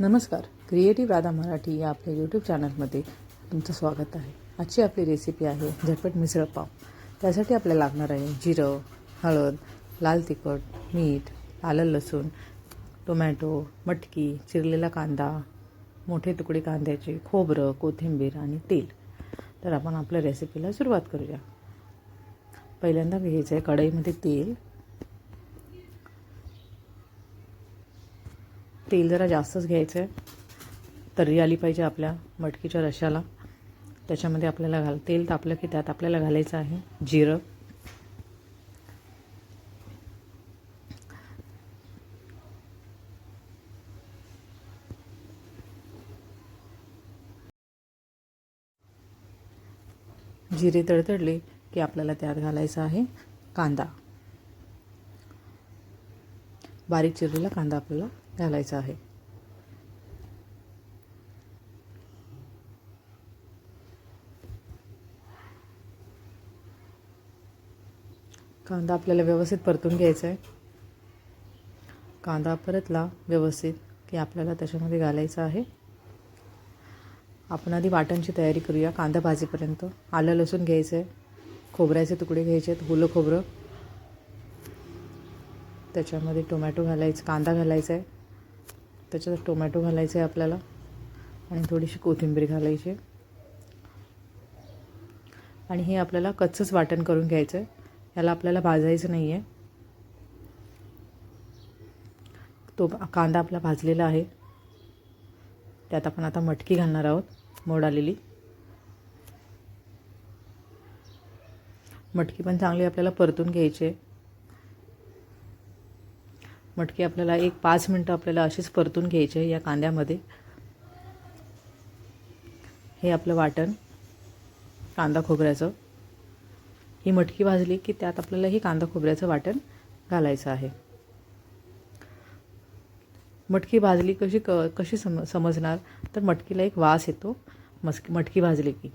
नमस्कार. क्रिएटिव्ह राधा मराठी या आपल्या यूट्यूब चॅनलमध्ये तुमचं स्वागत आहे. आजची आपली रेसिपी आहे झटपट मिसळ पाव. त्यासाठी आपल्याला लागणार आहे जिरं हळद लाल तिखट मीठ आलं लसूण टोमॅटो मटकी चिरलेला कांदा मोठे तुकडे कांद्याचे खोबरं कोथिंबीर आणि तेल. तर आपण आपल्या रेसिपीला सुरुवात करूया. पहिल्यांदा घ्यायचं आहे कढईमध्ये तेल. तेल जरा जास्तच घ्यायचं आहे तर्री आली पाहिजे आपल्या मटकीच्या रशाला. त्याच्यामध्ये आपल्याला घाल तेल तापलं की त्यात आपल्याला घालायचं आहे जिरं. जिरे तडतडले की आपल्याला त्यात घालायचा आहे कांदा. बारीक चिरलेला कांदा आपल्याला घालायचं आहे. कांदा आपल्याला व्यवस्थित परतून घ्यायचा आहे. कांदा परतला व्यवस्थित की आपल्याला त्याच्यामध्ये घालायचं आहे. आपण आधी वाटणची तयारी करूया. कांदा भाजीपर्यंत. आलं लसूण घ्यायचं आहे. खोबऱ्याचे तुकडे घ्यायचे आहेत. हुलं खोबरं. त्याच्यामध्ये टोमॅटो घालायचं कांदा घालायचा आहे. त्याच्यात टोमॅटो घालायचं आहे आपल्याला आणि थोडीशी कोथिंबीर घालायची. आणि हे आपल्याला कच्चंच वाटण करून घ्यायचं आहे याला आपल्याला भाजायचं नाही आहे तो कांदा आपला भाजलेला आहे. त्यात आपण आता मटकी घालणार आहोत मोड आलेली. मटकी पण चांगली आपल्याला परतून घ्यायची आहे. मटकी आपल्याला एक पाच मिनटं आपल्याला अशीच परतून घ्यायची आहे या कांद्यामध्ये. हे आपलं वाटण कांदा खोबऱ्याचं. ही मटकी भाजली की त्यात आपल्याला ही कांदा खोबऱ्याचं वाटण घालायचं आहे. मटकी भाजली कशी क कशी सम समजणार? तर मटकीला एक वास येतो मस मटकी भाजली की.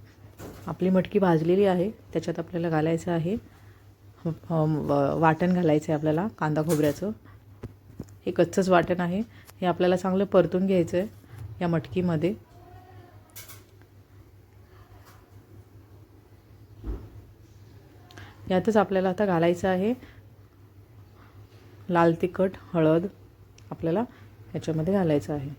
आपली मटकी भाजलेली आहे त्याच्यात आपल्याला घालायचं आहे वाटण घालायचं आहे आपल्याला कांदा खोबऱ्याचं. हे कच्चंच वाटण आहे. हे आपल्याला चांगलं परतून घ्यायचं आहे या मटकीमध्ये. यातच आपल्याला आता घालायचं आहे लाल तिखट हळद आपल्याला ह्याच्यामध्ये घालायचं आहे.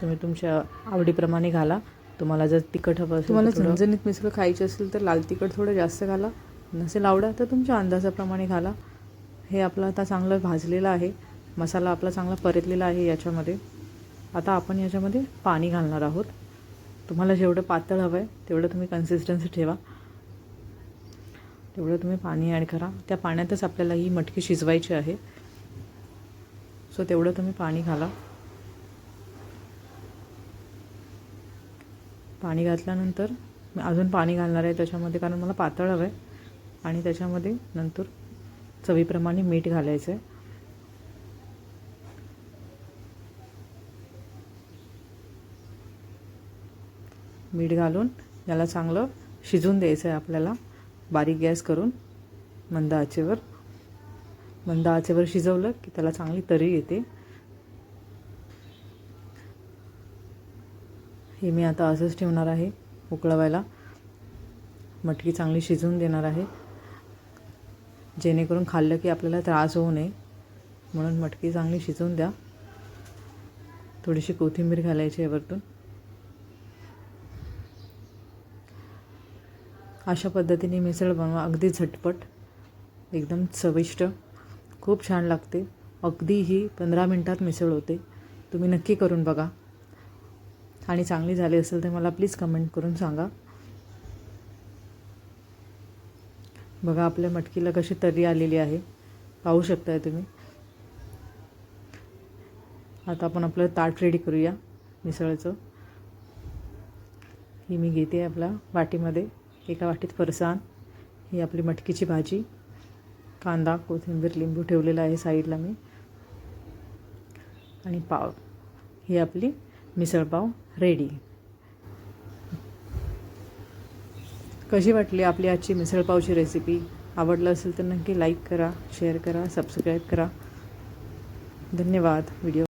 तुम्ही तुमच्या आवडीप्रमाणे घाला. तुम्हाला जर तिखट हवं असेल तुम्हाला झणझणीत मिसळ खायची असेल तर लाल तिखट थोडं जास्त घाला. नसेल आवडा तर तुमच्या अंदाजाप्रमाणे घाला. हे आपलं आता चांगलं भाजलेलं आहे. मसाला आपला चांगला परतलेला आहे याच्यामध्ये. आता आपण याच्यामध्ये पाणी घालणार आहोत. तुम्हाला जेवढं पातळ हवं आहे तेवढं तुम्ही कन्सिस्टन्सी ठेवा. तेवढं तुम्ही पाणी ॲड करा. त्या पाण्यातच आपल्याला ही मटकी शिजवायची आहे. सो तेवढं तुम्ही पाणी घाला. पाणी घातल्यानंतर मी अजून पाणी घालणार आहे त्याच्यामध्ये कारण मला पातळ हवं आहे आणि त्याच्यामध्ये नंतर चवीप्रमाणे मीठ घालायचं आहे मीठ घालून याला चांगलं शिजून द्यायचं आहे आपल्याला. बारीक गॅस करून मंद आचेवर. मंद आचेवर शिजवलं की त्याला चांगली तरी येते. हे मी आता असंच ठेवणार आहे उकळवायला. मटकी चांगली शिजवून देणार आहे. जेणेकरून खाल्लं की आपल्याला त्रास होऊ नये. म्हणून मटकी चांगली शिजवून द्या. थोडीशी कोथिंबीर घालायची यावरतून अशा पद्धतीने मिसळ बनवा. अगदी झटपट. एकदम चविष्ट. खूप छान लागते. अगदी ही पंधरा मिनटात मिसळ होते. तुम्ही नक्की करून बघा. आणि चांगली झाली असेल तर मला प्लीज कमेंट करून सांगा. बघा आपल्या मटकीला कशी तर्री आलेली आहे. पाहू शकताय तुम्ही. आता आपण आपलं ताट रेडी करूया मिसळचं. ही मी घेते आपल्या वाटीमध्ये. एका वाटीत फरसाण ही आपली मटकीची भाजी. कांदा कोथिंबीर लिंबू ठेवलेला आहे साईडला मी. आणि पाव. ही आपली मिसळपाव रेडी कशी वाटली आपली आजची मिसळपावची रेसिपी आवडलं असेल तर नक्की लाईक करा शेअर करा सबस्क्राईब करा. धन्यवाद. व्हिडिओ